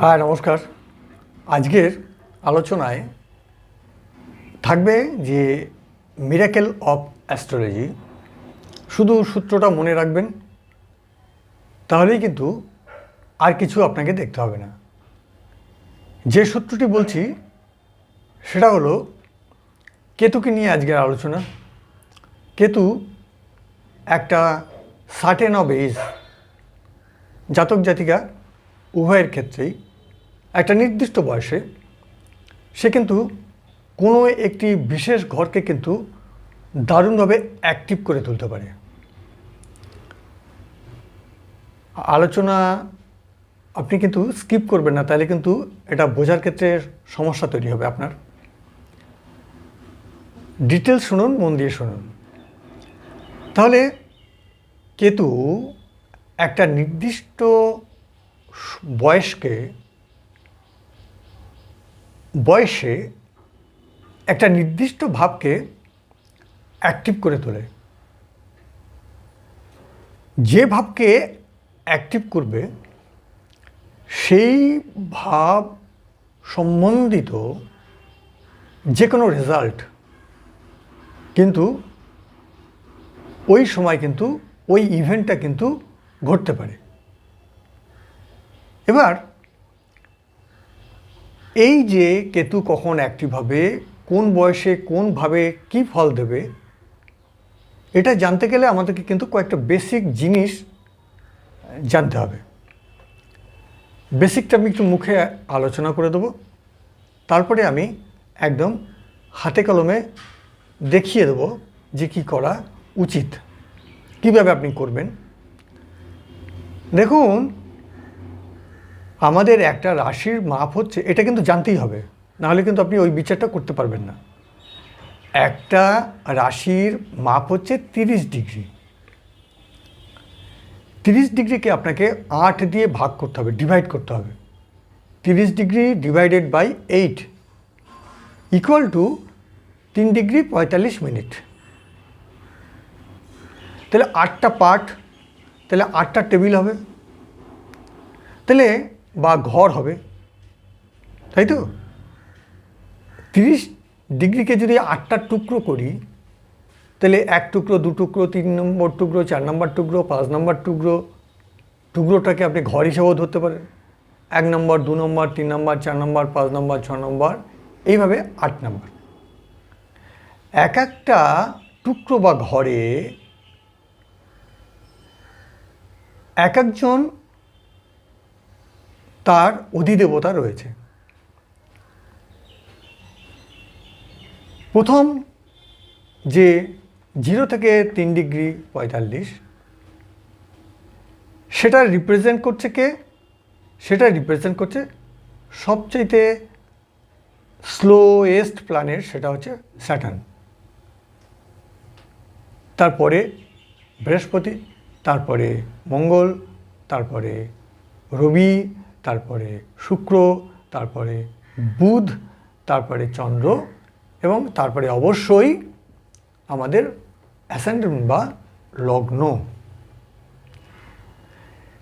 হ্যাঁ নমস্কার। আজকের আলোচনায় থাকবে যে মিরাকেল অফ অ্যাস্ট্রোলজি শুধু সূত্রটা মনে রাখবেন, তাহলেই কিন্তু আর কিছু আপনাকে দেখতে হবে না। যে সূত্রটি বলছি, সেটা হলো কেতুকে নিয়ে আজকের আলোচনা। কেতু একটা সার্টেন অফ এজ জাতক জাতিকা উভয়ের ক্ষেত্রেই একটা নির্দিষ্ট বয়সে সে কিন্তু কোনো একটি বিশেষ ঘরকে কিন্তু দারুণভাবে অ্যাক্টিভ করে তুলতে পারে। আলোচনা আপনি কিন্তু স্কিপ করবেন না, তাহলে কিন্তু এটা বোঝার ক্ষেত্রে সমস্যা তৈরি হবে আপনার। ডিটেলস শুনুন, মন দিয়ে শুনুন। তাহলে কেতু একটা নির্দিষ্ট বয়সকে বয়সে একটা নির্দিষ্ট ভাবকে অ্যাক্টিভ করে তোলে। যে ভাবকে অ্যাক্টিভ করবে, সেই ভাব সম্বন্ধিত যে কোনো রেজাল্ট কিন্তু ওই সময় কিন্তু ওই ইভেন্টটা কিন্তু ঘটতে পারে। এবার এই যে কেতু কখন অ্যাক্টিভ হবে, কোন বয়সে কোনভাবে কি ফল দেবে, এটা জানতে গেলে আমাদেরকে কিন্তু কয়েকটা বেসিক জিনিস জানতে হবে। বেসিকটা আমি একটু মুখে আলোচনা করে দেবো। তারপরে আমি একদম হাতে কলমে দেখিয়ে দেবো যে কি করা উচিত, কীভাবে আপনি করবেন। দেখুন আমাদের একটা রাশির মাপ হচ্ছে, এটা কিন্তু জানতেই হবে। নাহলে কিন্তু আপনি ওই বিচারটা করতে পারবেন না। একটা রাশির মাপ হচ্ছে তিরিশ ডিগ্রি। তিরিশ ডিগ্রিকে আপনাকে আট দিয়ে ভাগ করতে হবে ডিভাইড করতে হবে। তিরিশ degree divided by eight equal to তিন ডিগ্রি পঁয়তাল্লিশ মিনিট। তাহলে আটটা পার্ট, তাহলে আটটা টেবিল হবে। তাহলে বা ঘর হবে, তাই তো? তিরিশ ডিগ্রিকে যদি আটটা টুকরো করি, তাহলে এক টুকরো, দু টুকরো, তিন নম্বর টুকরো, চার নম্বর টুকরো, পাঁচ নম্বর টুকরো, টুকরোটাকে আপনি ঘর হিসেবেও ধরতে পারেন। এক নম্বর, দু নম্বর, তিন নম্বর, চার নম্বর, পাঁচ নম্বর, ছ নম্বর, এইভাবে আট নম্বর। এক একটা টুকরো বা ঘরে এক একজন তার অধিদেবতা রয়েছে। প্রথম যে জিরো থেকে তিন ডিগ্রি পঁয়তাল্লিশ, সেটা রিপ্রেজেন্ট করছে কে? সেটা রিপ্রেজেন্ট করছে সবচাইতে স্লোয়েস্ট প্ল্যানেট সেটা হচ্ছে স্যাটার্ন তারপরে বৃহস্পতি, তারপরে মঙ্গল, তারপরে রবি তারপরে শুক্র, তারপরে বুধ, তারপরে চন্দ্র এবং তারপরে অবশ্যই আমাদের অ্যাসেন্ডেন্ট বা লগ্ন।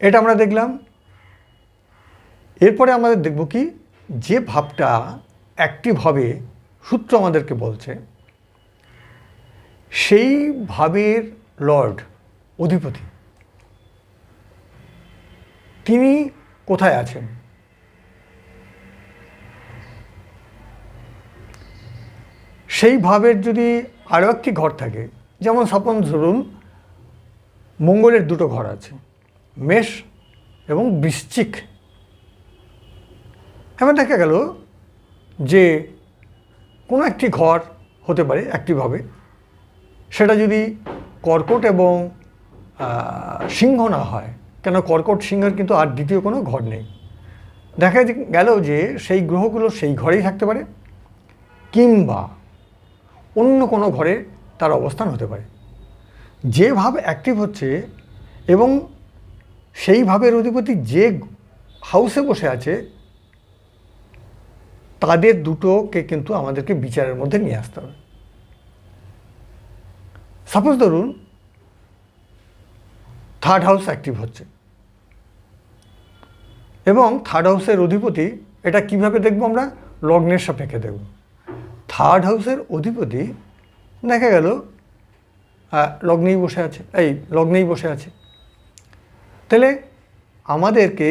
এটা আমরা দেখলাম। এরপরে আমাদের দেখব কি, যে ভাবটা অ্যাক্টিভ হবে, সূত্র আমাদেরকে বলছে, সেই ভাবের লর্ড, অধিপতি। তিনি কোথায় আছেন? সেই ভাবের যদি আরও একটি ঘর থাকে, যেমন স্বপন ধরুন মঙ্গলের দুটো ঘর আছে, মেষ এবং বৃশ্চিক। এমন দেখা গেল যে কোনো একটি ঘর হতে পারে একটিভাবে সেটা যদি কর্কট এবং সিংহ না হয় কেন কর্কট সিংহের কিন্তু আর দ্বিতীয় কোনো ঘর নেই। দেখা গেল যে সেই গ্রহগুলো সেই ঘরেই থাকতে পারে, কিংবা অন্য কোনো ঘরে তার অবস্থান হতে পারে। যে ভাব অ্যাক্টিভ হচ্ছে এবং সেই ভাবের অধিপতি যে হাউসে বসে আছে, তাদের দুটোকে কিন্তু আমাদেরকে বিচারের মধ্যে নিয়ে আসতে হবে। সাপোজ ধরুন থার্ড হাউস অ্যাক্টিভ হচ্ছে। এবং থার্ড হাউসের অধিপতি, এটা কীভাবে দেখব আমরা? লগ্নের সাপেক্ষে দেখব। থার্ড হাউসের অধিপতি, দেখা গেল লগ্নেই বসে আছে, এই, লগ্নেই বসে আছে। তাহলে আমাদেরকে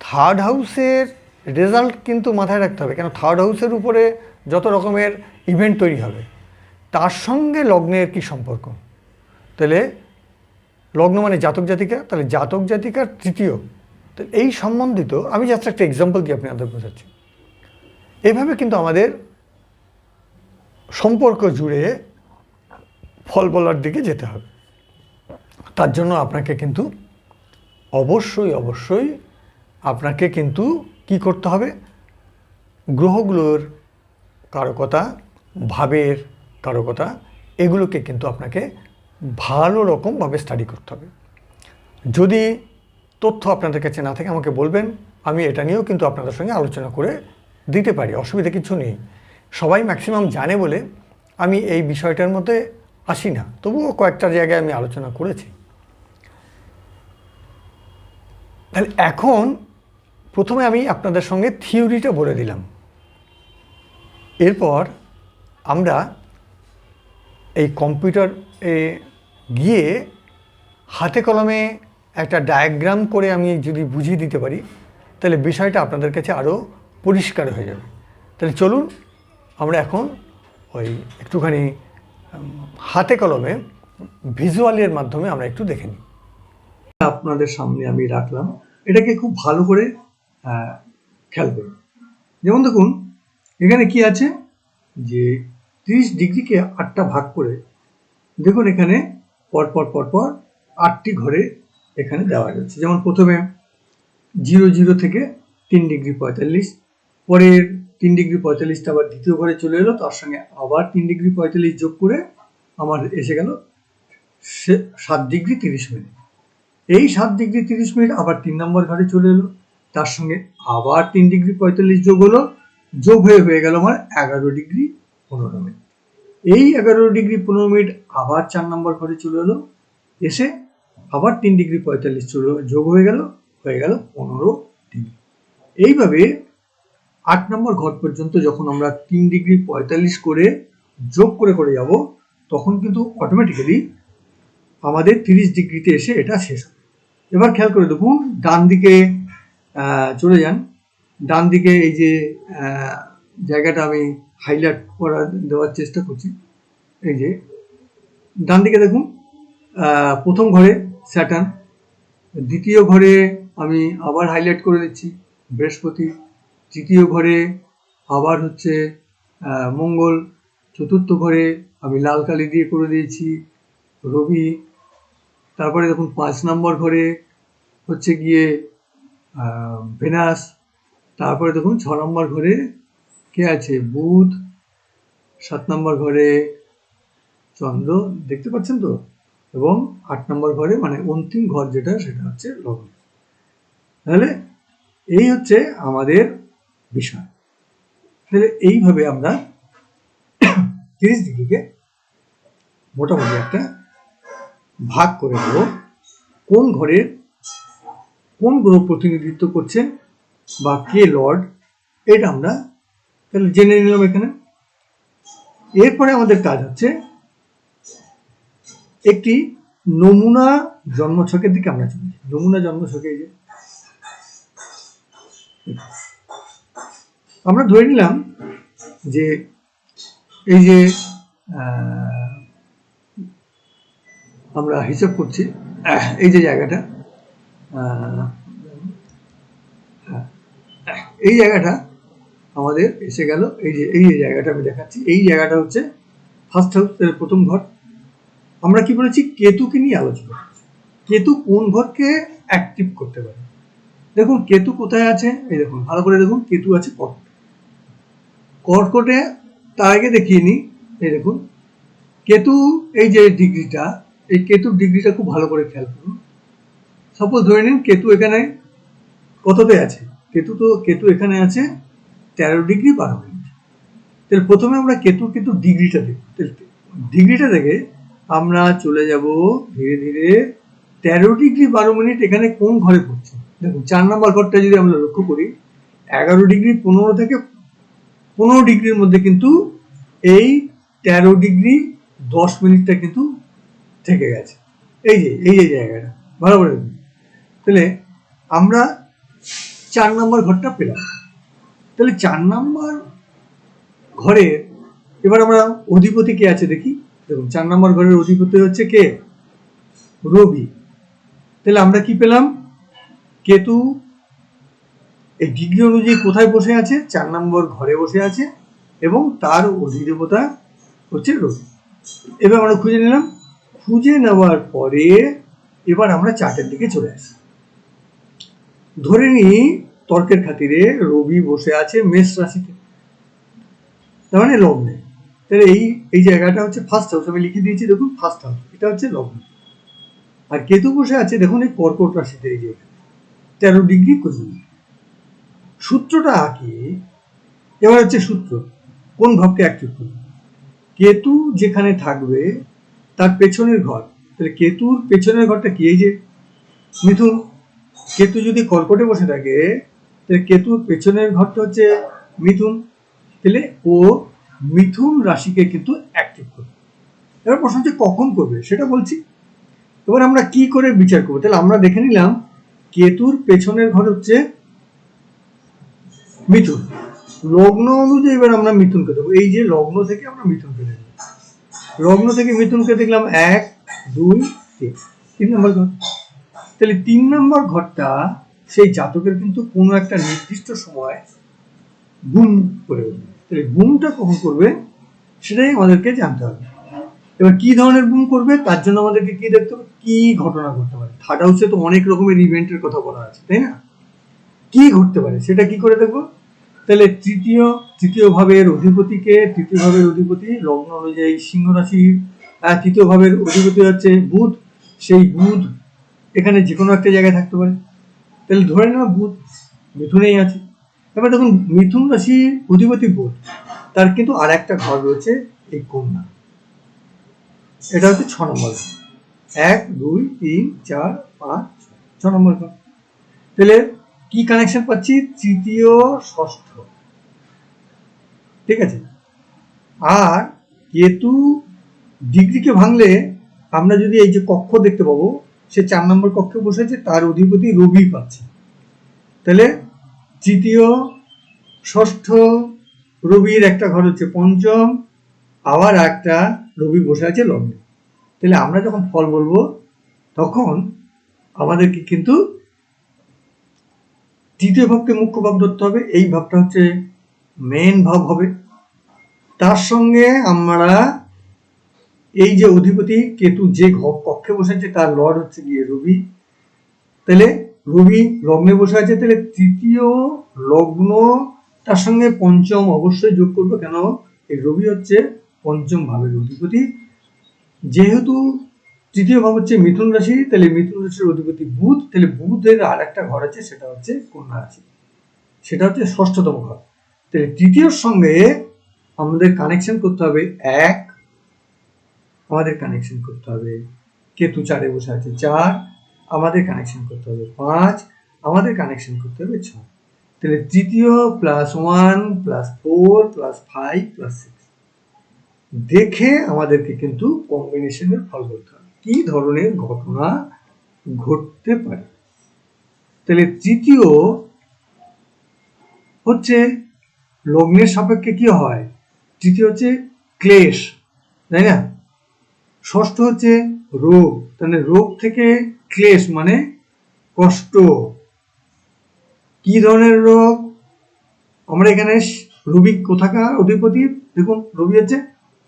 থার্ড হাউসের রেজাল্ট কিন্তু মাথায় রাখতে হবে, কেন থার্ড হাউসের উপরে যত রকমের ইভেন্ট তৈরি হবে, তার সঙ্গে লগ্নের কি সম্পর্ক? তাহলে লগ্ন মানে জাতক জাতিকা, তাহলে জাতক জাতিকার তৃতীয় তো এই সম্বন্ধিত আমি জাস্ট একটা এক্সাম্পল দিয়ে আপনাদের বোঝাচ্ছি। এভাবে কিন্তু আমাদের সম্পর্ক জুড়ে ফল বলার দিকে যেতে হবে। তার জন্য আপনাকে কিন্তু অবশ্যই অবশ্যই আপনাকে কিন্তু কি করতে হবে? গ্রহগুলোর কারকতা, ভাবের কারকতা, এগুলোকে কিন্তু আপনাকে ভালো রকমভাবে স্টাডি করতে হবে। যদি তথ্য আপনাদের কাছে না থাকে আমাকে বলবেন, আমি এটা নিয়েও কিন্তু আপনাদের সঙ্গে আলোচনা করে দিতে পারি, অসুবিধা কিছু নেই। সবাই ম্যাক্সিমাম জানে বলে আমি এই বিষয়টার মধ্যে আসি না, তবুও কয়েকটা জায়গায় আমি আলোচনা করেছি। তাহলে এখন প্রথমে আমি আপনাদের সঙ্গে থিওরিটা বলে দিলাম। এরপর আমরা এই কম্পিউটার গিয়ে হাতে কলমে একটা ডায়াগ্রাম করে আমি যদি বুঝিয়ে দিতে পারি, তাহলে বিষয়টা আপনাদের কাছে আরও পরিষ্কার হয়ে যাবে। তাহলে চলুন, আমরা এখন ওই একটুখানি হাতে কলমে ভিজুয়ালের মাধ্যমে আমরা একটু দেখে নিই। আপনাদের সামনে আমি রাখলাম। এটাকে খুব ভালো করে খেয়াল করুন। যেমন দেখুন, এখানে কি আছে? যে তিরিশ ডিগ্রিকে আটটা ভাগ করে, দেখুন এখানে পরপর পরপর আটটি ঘরে এখানে দেওয়া যাচ্ছে। যেমন প্রথমে জিরো জিরো থেকে তিন ডিগ্রি পঁয়তাল্লিশ, পরের তিন ডিগ্রি পঁয়তাল্লিশটা আবার দ্বিতীয় ঘরে চলে এলো, তার সঙ্গে আবার তিন ডিগ্রি পঁয়তাল্লিশ যোগ করে আমার এসে গেল সাত ডিগ্রি তিরিশ মিনিট। এই সাত ডিগ্রি তিরিশ মিনিট আবার তিন নম্বর ঘরে চলে এলো, তার সঙ্গে আবার তিন ডিগ্রি পঁয়তাল্লিশ যোগ হলো, যোগ হয়ে হয়ে গেল আমার এগারো ডিগ্রি পনেরো মিনিট। এই এগারো ডিগ্রি পনেরো মিনিট আবার চার নম্বর ঘরে চলে এলো, এসে আবার তিন ডিগ্রি পঁয়তাল্লিশ যোগ হয়ে গেল হয়ে গেল পনেরো ডিগ্রি। এইভাবে আট নম্বর ঘর পর্যন্ত যখন আমরা তিন ডিগ্রি পঁয়তাল্লিশ করে যোগ করে করে যাব, তখন কিন্তু অটোমেটিক্যালি আমাদের তিরিশ ডিগ্রিতে এসে এটা শেষ হবে। এবার খেয়াল করে দেখুন, ডান দিকে চলে যান। ডান দিকে এই যে জায়গাটা আমি হাইলাইট করা, দেওয়ার চেষ্টা করছি। এই যে, ডান দিকে দেখুন প্রথম ঘরে স্যাটার্ন দ্বিতীয় ঘরে আমি আবার হাইলাইট করে দিচ্ছি। বৃহস্পতি। তৃতীয় ঘরে আবার হচ্ছে মঙ্গল। চতুর্থ ঘরে আমি লাল কালি দিয়ে করে দিয়েছি, রবি। তারপরে দেখুন, পাঁচ নম্বর ঘরে হচ্ছে গিয়ে ভেনাস। তারপরে দেখুন, ছ নম্বর ঘরে কে আছে? বুধ। সাত নম্বর ঘরে চন্দ্র। দেখতে পাচ্ছেন তো? এবং আট নম্বর ঘরে মানে অন্তিম ঘর যেটা, সেটা হচ্ছে লগ্ন। তাহলে এই হচ্ছে আমাদের বিষয়। তাহলে এইভাবে আমরা তিরিশ ডিগ্রিকে মোটামুটি একটা ভাগ করে দেব কোন ঘরের, কোন গ্রহ প্রতিনিধিত্ব করছে বা কে লর্ড, এটা আমরা তাহলে জেনে নিলাম এখানে। এরপরে আমাদের কাজ হচ্ছে একটি নমুনা জন্মছকের দিকে আমরা চলি নমুনা জন্মছকে এই যে। আমরা ধরে নিলাম যে এই যে আমরা হিসাব করছি এই যে জায়গাটা এই জায়গাটা আমাদের এসে গেল। এই যে এই যে জায়গাটা আমি দেখাচ্ছি, এই জায়গাটা হচ্ছে ফার্স্ট হাউস প্রথম ঘর। আমরা কি বলেছি? কেতুকে নিয়ে আলোচনা কেতু কোন ঘরকে অ্যাক্টিভ করতে পারে? দেখুন, কেতু কোথায় আছে? এই দেখুন, ভালো করে দেখুন, কেতু আছে কর্কট কর্কটে, তার আগে দেখিয়ে নিই এই দেখুন। কেতু, এই যে ডিগ্রিটা, এই কেতুর ডিগ্রিটা খুব ভালো করে খেয়াল করুন। সাপোজ ধরে নিন, কেতু এখানে কততে আছে? কেতু তো, কেতু এখানে আছে তেরো ডিগ্রি বারো মিনিট। তাহলে প্রথমে আমরা কেতু কেতু ডিগ্রিটা তাহলে ডিগ্রিটা দেখে আমরা চলে যাব ধীরে ধীরে। তেরো ডিগ্রি বারো মিনিট এখানে কোন ঘরে পড়ছে? দেখুন, চার নম্বর ঘরটা যদি আমরা লক্ষ্য করি, এগারো ডিগ্রি পনেরো থেকে পনেরো ডিগ্রির মধ্যে কিন্তু এই তেরো ডিগ্রি দশ মিনিটটা কিন্তু থেকে গেছে। এই যে এই যে জায়গাটা, ভালো করে তাহলে আমরা চার নম্বর ঘরটা পেলাম। তাহলে চার নম্বর ঘরের এবার আমরা অধিপতি কে আছে দেখি। দেখুন, চার নম্বর ঘরের অধিপতি হচ্ছে কে? রবি। তাহলে আমরা কি পেলাম? কেতু। এই ডিগ্রি অনুযায়ী কোথায় বসে আছে? চার নম্বর ঘরে বসে আছে এবং তার অধিদেবতা হচ্ছে রবি। এবার আমরা খুঁজে নিলাম। খুঁজে নেওয়ার পরে এবার আমরা চার্টের দিকে চলে আসি। ধরে নিই, তর্কের খাতিরে রবি বসে আছে মেষ রাশিতে। তার মানে লগ্নে। তাহলে এই এই জায়গাটা হচ্ছে ফার্স্ট হাউস আমি লিখে দিয়েছি, দেখুন ফার্স্ট হাউস এটা হচ্ছে লগ্ন। আর কেতু বসে আছে, দেখুন, এই কর্কট রাশিতে, এই যে তেরো ডিগ্রি কুড়ি সূত্রটা আঁকি এবার হচ্ছে সূত্র, কোন ভাবকে অ্যাক্টিভ করবে? কেতু যেখানে থাকবে, তার পেছনের ঘর। তাহলে কেতুর পেছনের ঘরটা কি, এই যে? মিথুন কেতু যদি কর্কটে বসে থাকে, তাহলে কেতুর পেছনের ঘরটা হচ্ছে মিথুন। তাহলে ও মিথুন রাশিকে কিন্তু অ্যাক্টিভ করবে। এবার প্রশ্ন হচ্ছে, কখন করবে? সেটা বলছি। এবার আমরা কি করে বিচার করব? তাহলে আমরা দেখে নিলাম, কেতুর পেছনের ঘর হচ্ছে মিথুন। লগ্ন অনুযায়ী এবার আমরা মিথুনকে দেবো এই যে লগ্ন থেকে আমরা মিথুনকে দেবো লগ্ন থেকে মিথুনকে দেখলাম এক, দুই, তিন। তিন নম্বর ঘর। তাহলে তিন নম্বর ঘরটা সেই জাতকের কিন্তু কোনো একটা নির্দিষ্ট সময় বুম করে উঠবে। তাহলে বুমটা কখন করবে? সেটাই আমাদেরকে জানতে হবে। এবার কি ধরনের বুম করবে? তার জন্য আমাদেরকে কি দেখতে হবে? কি ঘটনা ঘটতে পারে? থার্ড হাউসে তো অনেক রকমের ইভেন্টের কথা বলা আছে, তাই না? কি ঘটতে পারে? সেটা কি করে দেখব? তাহলে তৃতীয় তৃতীয় ভাবের অধিপতিকে, তৃতীয় ভাবের অধিপতি লগ্ন অনুযায়ী সিংহ রাশি তৃতীয় ভাবের অধিপতি হচ্ছে বুধ। সেই বুধ এখানে যে কোনো একটা জায়গায় থাকতে পারে। তাহলে ধরে নেওয়া বুধ মিথুনেই আছে। এবার দেখুন, মিথুন রাশির অধিপতি বুধ, তার কিন্তু আর একটা ঘর রয়েছে এই কন্যা। এটা হচ্ছে ছ নম্বর। এক, দুই, তিন, চার, পাঁচ, ছ নম্বর ঘর। তাহলে কি কানেকশন পাচ্ছি? তৃতীয়, ষষ্ঠ। ঠিক আছে? আর কেতু ডিগ্রিকে ভাঙলে আমরা যদি এই যে কক্ষ দেখতে পাবো, সে চার নম্বর কক্ষে বসেছে, তার অধিপতি রবি পাচ্ছে। তাহলে তৃতীয়, ষষ্ঠ, রবির একটা ঘর হচ্ছে পঞ্চম, আবার একটা রবি বসে আছে লগ্নে। তাহলে আমরা যখন ফল বলব, তখন আমাদেরকে কিন্তু তৃতীয় ভাবকে মুখ্য ভাব ধরতে হবে। এই ভাবটা হচ্ছে মেন ভাব হবে। তার সঙ্গে আমরা এই যে অধিপতি কেতু যে কক্ষে বসেছে, তার লর্ড হচ্ছে গিয়ে রবি। তাহলে রবি লগ্নে বসে আছে, তাহলে তৃতীয় লগ্ন তার সঙ্গে পঞ্চম অবশ্যই যোগ করব। কেন? এই রবি হচ্ছে পঞ্চম ভাবের অধিপতি। যেহেতু তৃতীয় ভাব হচ্ছে মিথুন রাশি, তাহলে মিথুন রাশির অধিপতি বুধ, তাহলে বুধের আর একটা ঘর আছে, সেটা হচ্ছে কন্যা রাশি। সেটা হচ্ছে ষষ্ঠতম ঘর। তাহলে তৃতীয়র সঙ্গে আমাদের কানেকশন করতে হবে এক। আমাদের কানেকশন করতে হবে। কেতু চারে বসে আছে চার। আমাদের কানেকশন করতে হবে। পাঁচ, আমাদের কানেকশন করতে হবে ছয়। তাহলে তৃতীয় plus one plus four plus five plus six দেখে আমাদেরকে কিন্তু কম্বিনেশনের ফল করতে হবে। কি ধরনের ঘটনা ঘটতে পারে? তাহলে তৃতীয় হচ্ছে লগ্নের সাপেক্ষে কি হয়? তৃতীয় হচ্ছে ক্লেশ, তাই না? ষষ্ঠ হচ্ছে রোগ। তাহলে রোগ থেকে ক্লেশ মানে কষ্ট। কি ধরনের রোগ? আমরা এখানে রবি কোথাকার অধিপতি? দেখুন, রবি হচ্ছে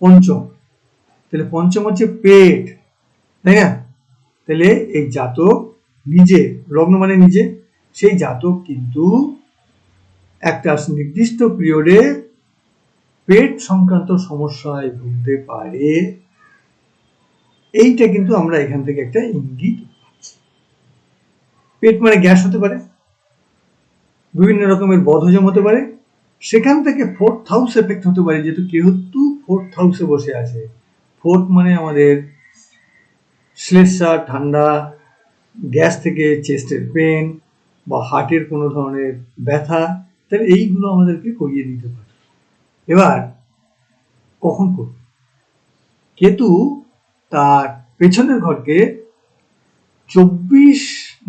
পঞ্চম। তাহলে পঞ্চম হচ্ছে পেট, তাই না? তাহলে এই জাতক নিজে, লগ্ন মানে নিজে, সেই জাতক কিন্তু একটা নির্দিষ্ট পিরিয়ডে পেট সংক্রান্ত সমস্যায় ভুগতে পারে। এইটা কিন্তু আমরা এখান থেকে একটা ইঙ্গিত পেট মানে গ্যাস হতে পারে, বিভিন্ন রকমের বদহজম হতে পারে, সেখান থেকে ফোর্থ হাউস এফেক্ট হতে পারে, যেহেতু কেহেতু ফোর্থ হাউসে বসে আছে। ফোর্থ মানে আমাদের শ্লেষা ঠান্ডা, গ্যাস থেকে চেস্টের পেন বা হার্টের কোনো ধরনের ব্যথা, তাহলে এইগুলো আমাদেরকে করিয়ে দিতে পারে। এবার, কখন করবে? কেতু তার পেছনের ঘরকে চব্বিশ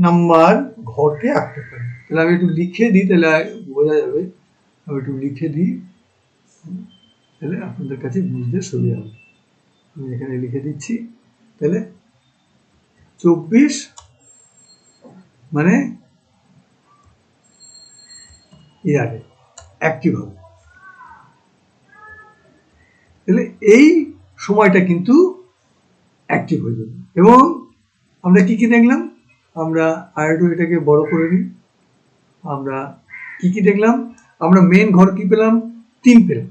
নাম্বার ঘরকে আঁকতে পারে। তাহলে আমি একটু লিখে দিই তাহলে বোঝা যাবে। আমি একটু লিখে দিই। তাহলে আপনাদের কাছে বুঝতে সুবিধা হবে। আমি এখানে লিখে দিচ্ছি। তাহলে চব্বিশ মানে ইয়ারে অ্যাক্টিভ হবে। তাহলে এই সময়টা কিন্তু অ্যাক্টিভ হয়ে যাবে। এবং আমরা কি কি দেখলাম? আমরা আরেকটু এটাকে বড় করে নিই। আমরা কি কি দেখলাম? আমরা মেন ঘর কি পেলাম? তিন পেলাম।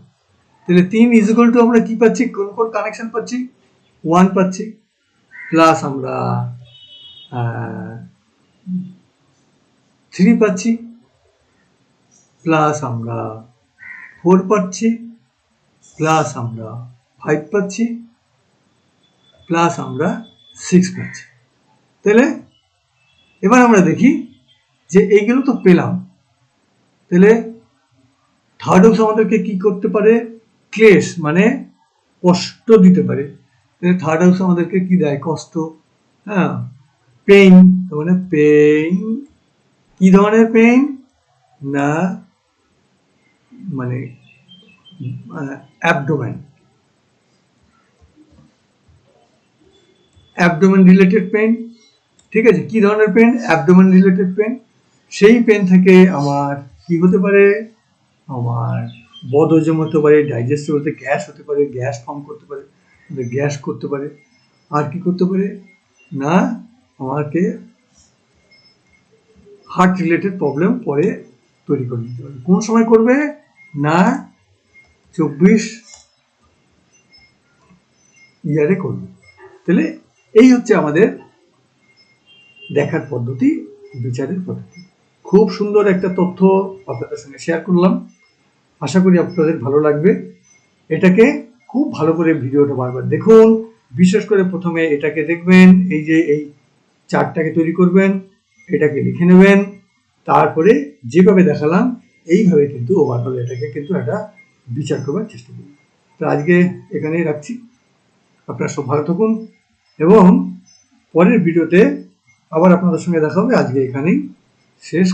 তাহলে তিন ইজিক্যাল টু আমরা কি পাচ্ছি? কোন কোন কানেকশন পাচ্ছি? ওয়ান পাচ্ছি। প্লাস আমরা থ্রি পাচ্ছি। প্লাস আমরা ফোর পাচ্ছি। প্লাস আমরা ফাইভ পাচ্ছি। প্লাস আমরা সিক্স পাচ্ছি। তাহলে এবার আমরা দেখি যে এইগুলো তো পেলাম। তাহলে থার্ড হাউস আমাদেরকে কি করতে পারে? ক্লেশ মানে কষ্ট দিতে পারে। তাহলে থার্ড হাউস আমাদেরকে কি দেয়? কষ্ট হ্যাঁ পেইন মানে পেইন কি ধরনের পেইন না মানে অ্যাবডোমেন অ্যাবডোমেন রিলেটেড পেন ঠিক আছে? কি ধরনের পেন অ্যাবডোমেন রিলেটেড পেন সেই পেন থেকে আমার কি হতে পারে? আমার বদহজম হতে পারে ডাইজেস্টিভ হতে গ্যাস হতে পারে গ্যাস ফর্ম করতে পারে গ্যাস করতে পারে। আর কি করতে পারে? না, আমাকে হার্ট রিলেটেড প্রবলেম পরে তৈরি করে দিতে পারে। কোন সময় করবে? না, চব্বিশ ইয়ারে করবে। তাহলে এই হচ্ছে আমাদের দেখার পদ্ধতি, বিচারের পদ্ধতি। খুব সুন্দর একটা তথ্য আপনাদের সঙ্গে শেয়ার করলাম। আশা করি আপনাদের ভালো লাগবে। এটাকে খুব ভালো করে ভিডিওটা বারবার দেখুন। বিশেষ করে প্রথমে এটাকে দেখবেন, এই যে এই চার্টটাকে তৈরি করবেন, এটাকে লিখে নেবেন। তারপরে যেভাবে দেখালাম, এইভাবে কিন্তু ওভারঅল এটাকে কিন্তু একটা বিচার করবার চেষ্টা করুন। তো আজকে এখানেই রাখছি। আপনারা সব ভালো থাকুন এবং পরের ভিডিওতে আবার আপনাদের সঙ্গে দেখা হবে। আজকে এখানেই শেষ